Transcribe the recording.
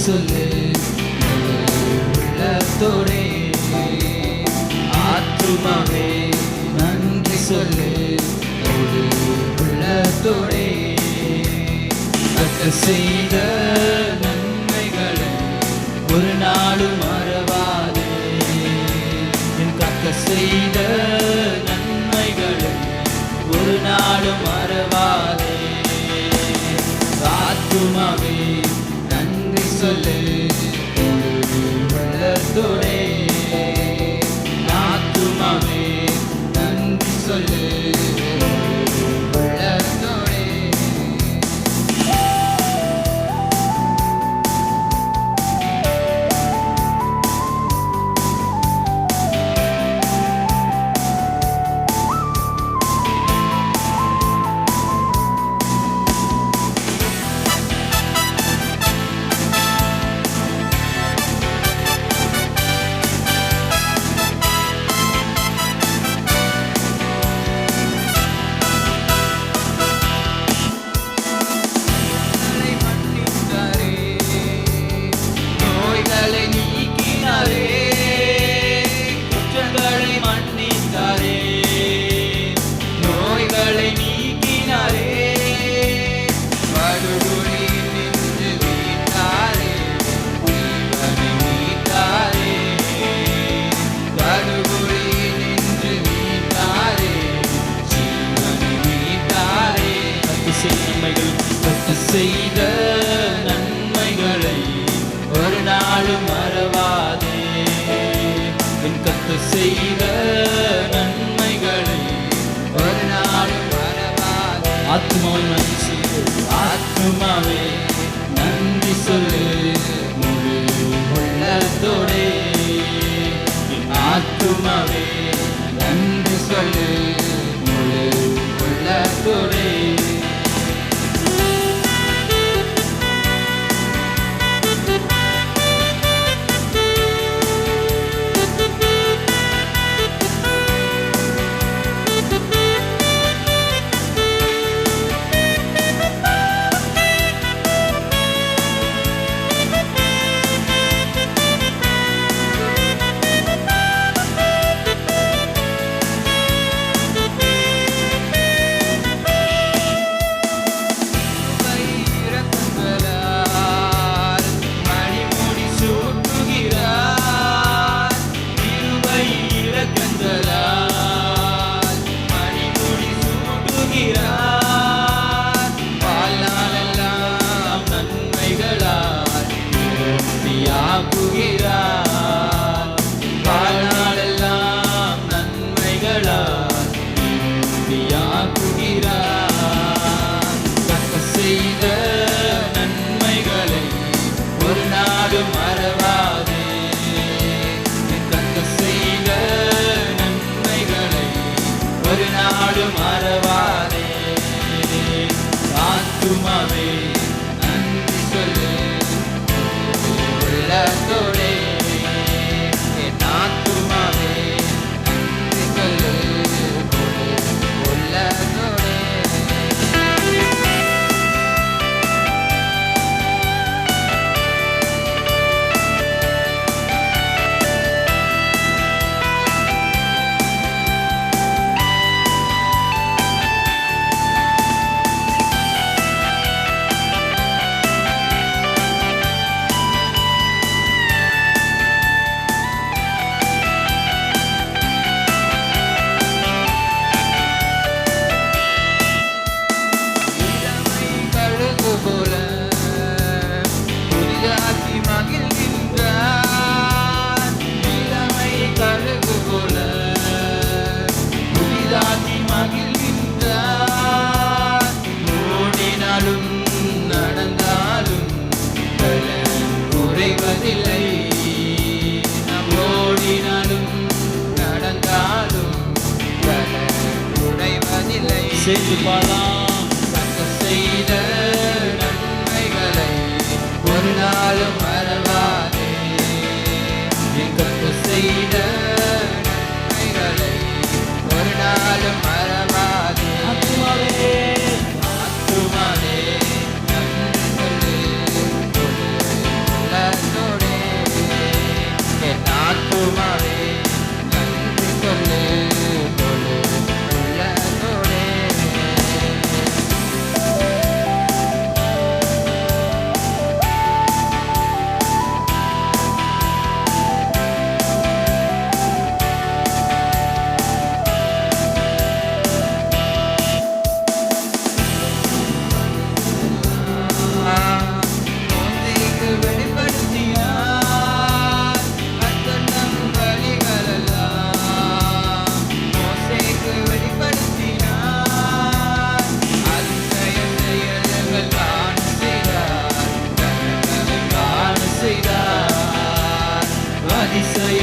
சொல்லு. உள்ளத்தோடே. ஆத்துமாவே நன்றி சொல்லு. முழு உள்ளத்தோடே. கத்த செய்த நன்மைகளை ஒரு நாளும் மறவாதே. என் கத்த செய்த நன்மைகளை ஒரு நாளும் நன்றி சொல்லு முழு உள்ளத்தோடே ஆத்துமாவே செய்த நன்மைகளை ஒரு நாளும் மறவாதே. என் கத்து செய்த நன்மைகளை ஒரு நாளும் மறவாதே. ஆத்மாவை நன்றி ஆத்மாவே நன்றி சொல்லு முழு உள்ளத்தோடே. என் ஆத்துமாவே நன்றி சொல்லு முழு உள்ளத்தோடே. சேர்த்து பாலாம் தக்க செய்த நன்மைகளை ஒரு நாளும் மறவாதே. என் கற்று செய்த நன்மைகளை ஒரு நாளும் I'd